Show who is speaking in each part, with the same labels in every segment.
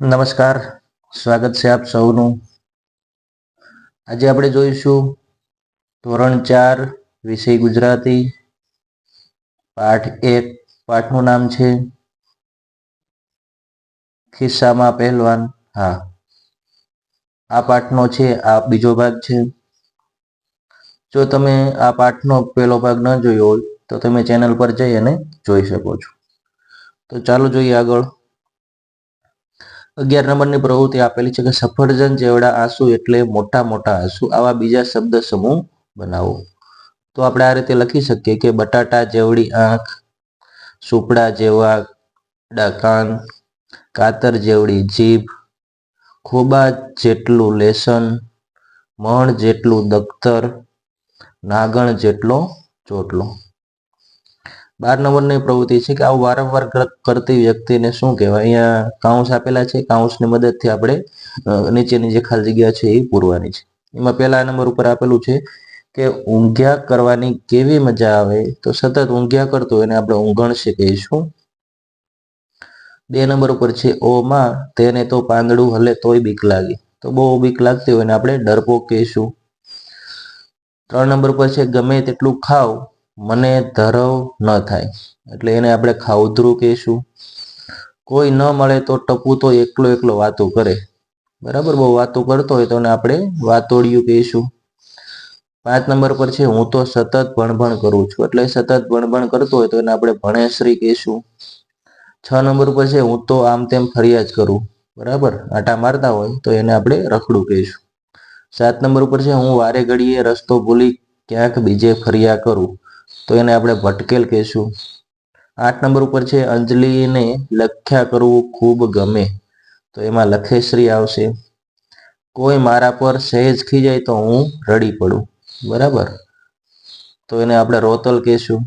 Speaker 1: નમસ્કાર. સ્વાગત છે આપ સૌનું. આજે આપણે જોઈશું ધોરણ ચાર, વિષય ગુજરાતી, પાઠ એક, પાઠનું નામ છે ખિસ્સામાં પહેલવાન. હા. આ પાઠનો છે, આ બીજો ભાગ છે. જો તમે આ પાઠનો પહેલો ભાગ ન જોયો હોય, તો તમે ચેનલ પર જઈ અને જોઈ શકો છો. તો ચાલો જોઈએ આગળ. અગિયાર નંબરની પ્રવૃત્તિ આપેલી છે કે સફરજન, જેવડા આંસુ એટલે મોટા મોટા આંસુ. આવા બીજા શબ્દ સમૂહ બનાવો. તો આપણે આ રીતે લખી શકીએ કે બટાટા, જેવડી આંખ, સુપડા, જેવા ડાકાન કાતર, જેવડી જીભ, ખોબા જેટલું લેસન, મણ જેટલું દફતર, નાગણ જેટલો ચોટલો. બાર નંબરની પ્રવૃત્તિ છે કે આવું વારંવાર કરતી વ્યક્તિને શું કહેવાય? અહીંયા કાઉન્સ આપેલા છે. કાઉન્સની મદદથી આપણે નીચેની જે ખાલી જગ્યા છે એ પૂરવાની છે. એમાં પહેલા નંબર ઉપર આપેલું છે કે ઊંઘ્યા કરવાની કેવી મજા આવે? તો સતત ઊંઘ્યા કરતો એને આપણે ઊંઘણશે કહીશું. બે નંબર ઉપર છે, ઓમાં તેને તો પાંદડું હલે તોય બીક લાગે. તો બહુ બીક લાગતી હોય ને આપણે ડરપોક કહીશું. ત્રણ નંબર પર છે, ગમે તેટલું ખાવ મને ધરવ ન થાય. એટલે એને આપણે ખાઉધરું કહીશું. કોઈ ન મળે તો ટપુ તો એકલો એકલો વાતો કરે. બરાબર? બહુ વાતો કરતો હોય તો એને આપણે વાતોડિયું કહીશું. પાંચ નંબર પર છે, હું તો સતત ભણભણ કરું છું. એટલે સતત ભણભણ કરતો હોય તો એને આપણે ભણેશ્રી કહીશું. છ નંબર પર છે, હું તો આમ તેમ ફરિયાદ કરું. બરાબર? આટા મારતા હોય તો એને આપણે રખડું કહીશું. સાત નંબર ઉપર છે, હું વારે ઘડીએ રસ્તો ભૂલી ક્યાંક બીજે ફર્યા કરું. તો એને આપણે ભટકેલ કહીશું. આઠ નંબર ઉપર છે, અંજલિને લખ્યા કરવું ખૂબ ગમે. તો એમાં લખેશ્રી આવશે. કોઈ મારા પર સહેજ ખીજાય તો હું રડી પડું. બરાબર? તો એને આપણે રોતલ કહીશું.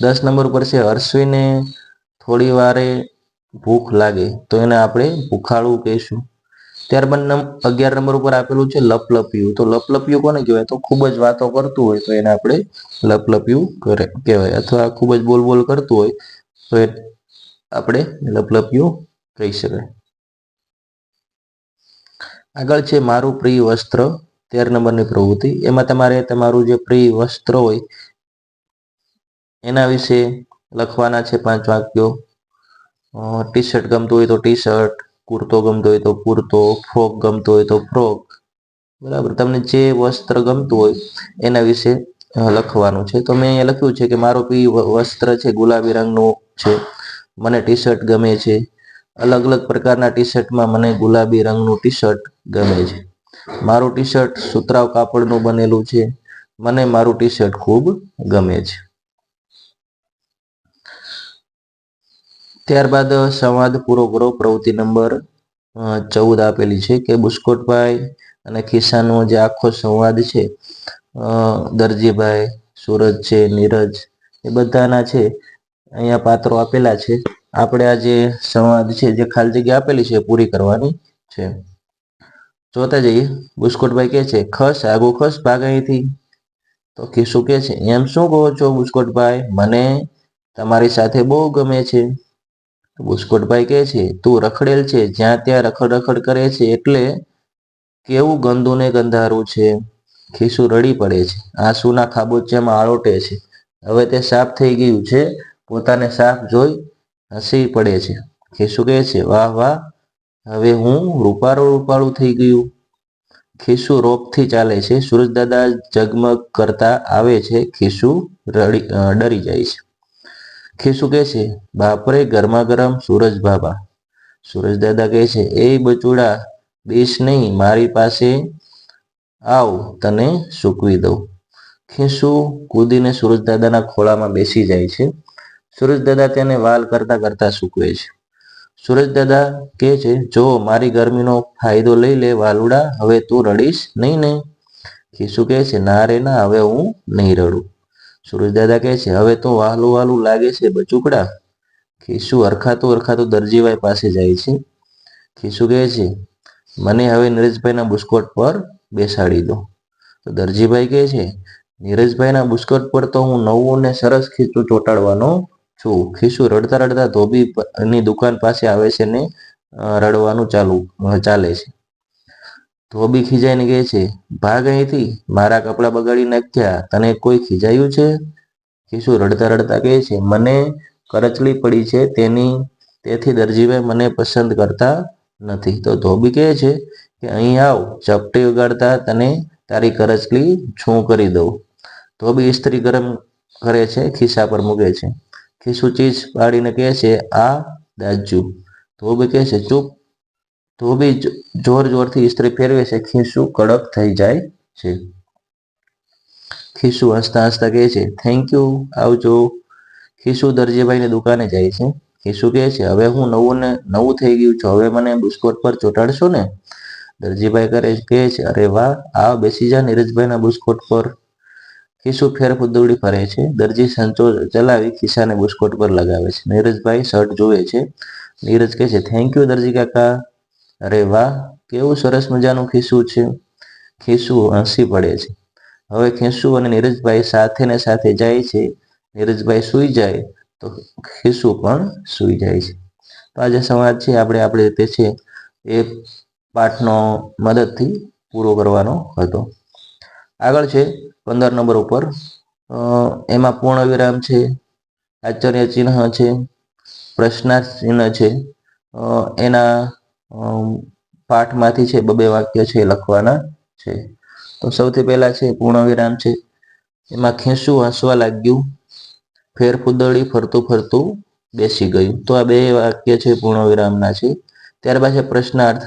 Speaker 1: દસ નંબર ઉપર છે, હર્ષવીને થોડી વારે ભૂખ લાગે. તો એને આપણે ભૂખાળું કહીશું. ત્યારબાદ અગિયાર નંબર ઉપર આપેલું છે લપલપિયું. તો લપલપિયું કોને કહેવાય? તો ખૂબ જ વાતો કરતું હોય તો એને આપણે લપલપિયું કરે કહેવાય. અથવા ખૂબ જ બોલ બોલ કરતું હોય તો એ આપણે લપલપિયું કહી શકાય. આગળ છે મારું પ્રિય વસ્ત્ર તેર નંબરની પ્રવૃત્તિ. એમાં તમારે તમારું જે પ્રિય વસ્ત્ર હોય એના વિશે લખવાના છે પાંચ વાક્યો. ટી શર્ટ ગમતું હોય તો ટી શર્ટ કુર્તો ગમતો હોય તો કુર્તો, ફ્રોક ગમતો હોય તો ફ્રોક. બરાબર. તમને જે વસ્ત્ર ગમતું હોય એના વિશે લખવાનું છે. તો મેં અહીંયા લખ્યું છે કે મારો પી વસ્ત્ર છે ગુલાબી રંગનું છે. મને ટી શર્ટ ગમે છે. અલગ અલગ પ્રકારના ટી શર્ટમાં મને ગુલાબી રંગનું ટી શર્ટ ગમે છે. મારું ટી શર્ટ સુતરાવ કાપડનું બનેલું છે. મને મારું ટી શર્ટ ખૂબ ગમે છે. ત્યારબાદ સંવાદ પૂરો કરો પ્રવૃત્તિ નંબર ચૌદ આપેલી છે કે બુસ્કોટભાઈ અને ખિસ્સાનો જે આખો સંવાદ છે દરજીભાઈ, સુરજ છે, નીરજ, એ બધાના છે, અહીંયા પાત્રો આપેલા છે. આપણે આ જે સંવાદ છે, જે ખાલી જગ્યા આપેલી છે પૂરી કરવાની છે. જોતા જઈએ. બુસ્કોટભાઈ કે છે, ખસ, આગો ખસ, ભાગ અહીંથી. તો ખિસ્સુ કે છે, એમ શું કહો છો બુસ્કોટભાઈ? મને તમારી સાથે બહુ ગમે છે. બુસ્કોટભાઈ કહે છે, તું રખડેલ છે, જ્યાં ત્યાં રખડ રખડ કરે છે એટલે કેવું ગંદુ ને ગંધારું છે? ખીસુ રડી પડે છે, આંસુના ખાબોચિયામાં આળોટે છે. હવે તે સાફ થઈ ગયું છે, પોતાને સાફ જોઈ હસી પડે છે. ખીસુ કહે છે, વાહ વાહ, હવે હું રૂપાળું રૂપાળું થઈ ગયું. ખીસુ રોપથી ચાલે છે, સૂરજદાદા જગમગ કરતા આવે છે. ખીસુ રડી ડરી જાય છે. ખીસુ કહે છે? બાપરે ગરમા ગરમ સૂરજ બાબા. સૂરજ દાદા કહે છે, એ બચુડા બેસ નહીં, મારી પાસે આવ, તને સૂકવી દઉં. ખીસુ કૂદીને સૂરજ દાદાના ખોળામાં બેસી જાય છે. સૂરજ દાદા તેને વાલ કરતા કરતા સૂકવે છે. સૂરજ દાદા કહે છે, જો મારી ગરમીનો ફાયદો લઈ લે વાલુડા, હવે તું રડીશ નહીં ને? ખીસુ કહે છે, ના રે ના, હવે હું નહીં રડું. સૂરજ દાદા કહે છે, હવે તો વહાલું વહાલું લાગે છે બચુકડા. ખીસુ અરખાતું અરખાતું દરજીભાઈ પાસે જાય છે. ખીસુ કહે છે, મને હવે નીરજભાઈના બુસ્કોટ પર બેસાડી દો. તો દરજીભાઈ કહે છે નીરજભાઈના બુસ્કોટ પર તો હું નવું ને સરસ ખીચું ચોંટાડવાનો છું. ખીસું રડતા રડતા ધોબી ની દુકાન પાસે આવે છે ને રડવાનું ચાલુ, ચાલે છે. ધોબી ખીજાઈને કહે છે, ભાગ અહીંથી, મારા કપડાં બગાડી નાખ્યા, તને કોઈ ખીજાયું છે? ખીસુ રડતા રડતા કહે છે, મને કરચલી પડી છે, તેની, તેથી દરજીભાઈ મને પસંદ કરતા નથી. તો ધોબી કહે છે કે, અહીં આવ ચપટી ઉગાડતા તને તારી કરચલી છું કરી દઉં. ધોબી ઇસ્ત્રી ગરમ કરે છે, ખિસ્સા પર મૂકે છે. ખિસ્સુ ચીજ પાડીને કહે છે, આ દાજુ. ધોબી કહે છે, ચૂપ ધોબી બી જોર જોરથી ઇસ્ત્રી ફેરવે છે. ખીસું કડક થઈ જાય છે. ખીસું હસતા હસતા કહે છે થેન્ક યુ આવજો. ખીસુ દરજીભાઈની દુકાને જાય છે. ખીસું કહે છે, હવે હું નવું ને નવું થઈ ગયું છું. હવે મને બુસ્કોટ પર ચોંટાડશો ને? દરજીભાઈ કરે કહે છે, અરે વાહ, આ બેસી જા નીરજભાઈના બુસ્કોટ પર. ખીસુ ફેર ફુદવડી ફરે છે. દરજી સંચો ચલાવી ખિસ્સાને બુસ્કોટ પર લગાવે છે. નીરજભાઈ શર્ટ જુએ છે. નીરજ કહે છે થેન્ક યુ દરજી કાકા. અરે વાહ, કેવું સરસ મજાનું ખીસું છે. ખીસું હસી પડે છે. હવે ખીસું અને નીરજભાઈ સાથે ને સાથે જાય છે. નીરજભાઈ સૂઈ જાય તો ખીસું પણ સૂઈ જાય છે. તો આ જે સંવાદ છે, આપણે આપણે રીતે છે એ પાઠનો મદદથી પૂરો કરવાનો હતો. આગળ છે, પંદર નંબર ઉપર. એમાં પૂર્ણ વિરામ છે આશ્ચર્ય ચિહ્ન છે પ્રશ્નાર્થ ચિહ્ન છે એના પાઠમાંથી છે, બબે વાક્ય છે લખવાના છે. તો સૌથી પહેલા છે, પૂર્ણ વિરામ છે. એમાં ખેંચું, હસવા લાગ્યું, ફેર ફૂદડી, ફરતું ફરતું બેસી ગયું. તો આ બે વાક્ય છે, પૂર્ણ વિરામના છે. ત્યારબાદ છે, પ્રશ્નાર્થ.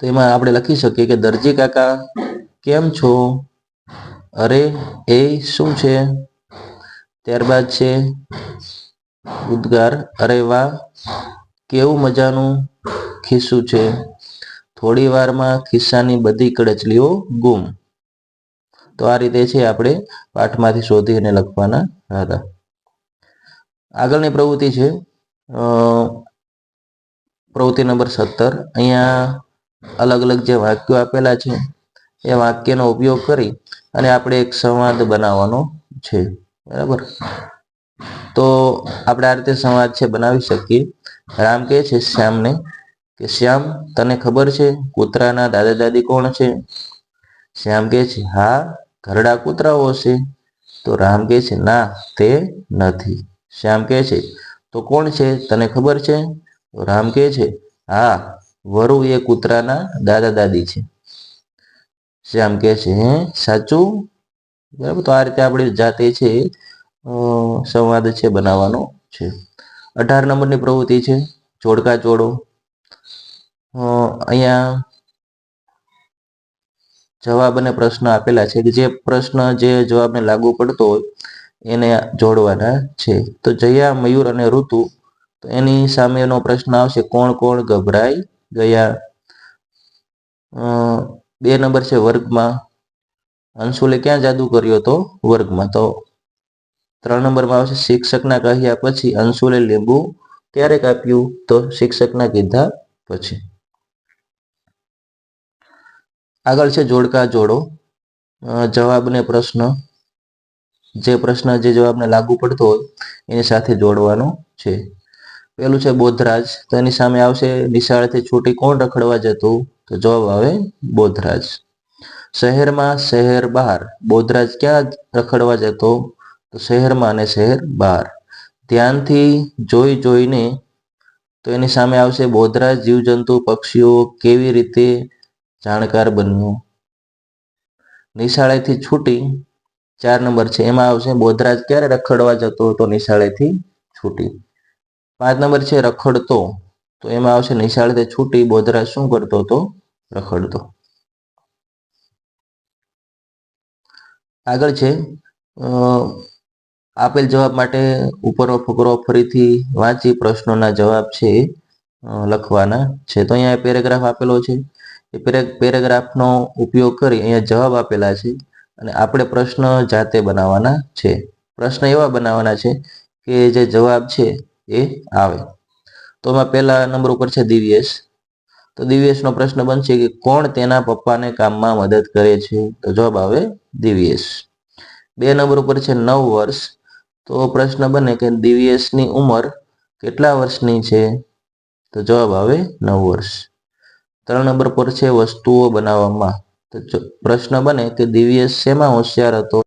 Speaker 1: તો એમાં આપણે લખી શકીએ કે, દરજી કાકા, કેમ છો? અરે, એ શું છે? ત્યારબાદ છે, ઉદ્ગાર. અરે વાહ કેવું મજાનું ખિસ્સું છે? થોડી વારમાં ખિસ્સાની બધી કડચલીઓ ગુમ. તો આ રીતે છે આપણે પાઠમાંથી શોધી અને લખવાના હતા. આગળની પ્રવૃત્તિ છે પ્રવૃત્તિ નંબર સત્તર. અહીંયા અલગ અલગ જે વાક્યો આપેલા છે, એ વાક્યનો ઉપયોગ કરી અને આપણે એક સંવાદ બનાવવાનો છે. બરાબર? તો આપણે આ રીતે સંવાદ છે બનાવી શકીએ. રામ કહે છે, શ્યામને. કે, શ્યામ, તને ખબર છે કૂતરાના દાદા દાદી કોણ છે? શ્યામ કહે છે, હા, ઘરડા કૂતરાઓ છે તો રામ કહે છે, ના, તે નથી. શ્યામ કહે છે, તો કોણ છે? તને ખબર છે? તો રામ કહે છે, હા, વરુ એ કૂતરાના દાદા દાદી છે. શ્યામ કહે છે, હે, સાચું? બરાબર, તો આ રીતે આપણી જાતે છે સંવાદ છે, બનાવવાનો છે. અઢાર નંબરની પ્રવૃત્તિ છે. જોડકા જોડો. અહીંયા જવાબ અને પ્રશ્ન આપેલા છે. કે જે પ્રશ્ન જે જવાબને લાગુ પડતો હોય, એને જોડવાના છે. તો જયા, મયુર અને ઋતુ, તો એની સામેનો પ્રશ્ન આવશે, કોણ કોણ ગભરાઈ ગયા? બે નંબર છે વર્ગમાં. અંશુલે ક્યાં જાદુ કર્યો તો વર્ગમાં. તો ત્રણ નંબરમાં આવશે, શિક્ષકના કહ્યા પછી અંશુલે લીંબુ ક્યારે કાપ્યું તો શિક્ષકના કીધા પછી. આગળ છે જોડકા જોડો. જવાબને પ્રશ્ન. જે પ્રશ્ન, જે જવાબને લાગુ પડતો હોય, એની સાથે જોડવાનો છે. પેલું છે બોધરાજ. તો એની સામે આવશે, નિશાળથી છૂટી કોણ રખડવા જતું? તો જવાબ આવે બોધરાજ. શહેરમાં શહેર બહાર. બોધરાજ ક્યાં રખડવા જતો? તો શહેરમાં અને શહેર બહાર. ધ્યાનથી જોઈ જોઈને તો એની સામે આવશે બોધરાજ જીવજંતુ પક્ષીઓ કેવી રીતે જાણકાર બન્યું. નિશાળેથી છૂટી ચાર નંબર છે. એમાં આવશે બોધરાજ ક્યારે રખડવા જતો તો નિશાળેથી છૂટી. પાંચ નંબર છે રખડતો. તો એમાં આવશે નિશાળેથી છૂટી બોધરાજ શું કરતો તો રખડતો. આગળ છે આપેલ જવાબ માટે ઉપરનો ફકરો ફરીથી વાંચી પ્રશ્નોના જવાબ છે લખવાના છે. તો અહીંયા પેરેગ્રાફ આપેલો છે. એ પેરે- પેરેગ્રાફનો ઉપયોગ કરી અહીંયા જવાબ આપેલા છે અને આપણે પ્રશ્ન જાતે બનાવવાના છે. પ્રશ્ન એવા બનાવવાના છે કે જે જવાબ છે એ આવે. તો એમાં પહેલા નંબર ઉપર છે દિવ્યેશ. તો દિવ્યેશનો પ્રશ્ન બનશે કે કોણ તેના પપ્પાને કામમાં મદદ કરે છે? તો જવાબ આવે દિવ્યેશ. બે નંબર ઉપર છે નવ વર્ષ. તો પ્રશ્ન બને કે દિવ્યેશની ઉંમર કેટલા વર્ષની છે? તો જવાબ આવે નવ વર્ષ. ત્રણ નંબર પર છે વસ્તુઓ બનાવવામાં. તો પ્રશ્ન બને કે દિવ્યેશ શેમાં હોશિયાર હતો?